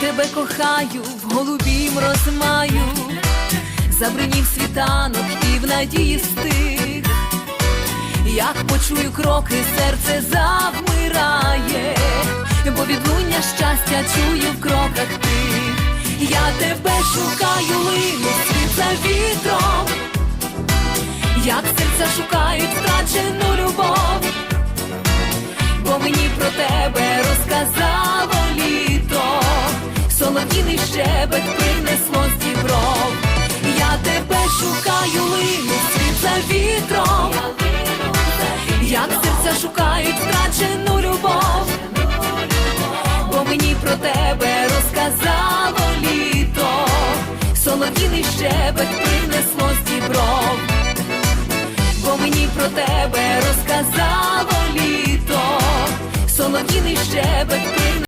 тебе кохаю, в голубім розмаю, забринів світанок і в надії стих. Як почую кроки, серце завмирає, бо відлуння щастя чую в кроках тих. Я тебе шукаю, лину світ за вітром, як серця шукають втрачену любов, бо мені про тебе розказало літо, солов'їний щебет принесло з дібров. Я тебе шукаю, лину світ за вітром, як серця шукають втрачену любов, бо мені про тебе розказало літо, солов'їний щебет принесло з дібров, бо мені про тебе розказало літо, солов'їний щебет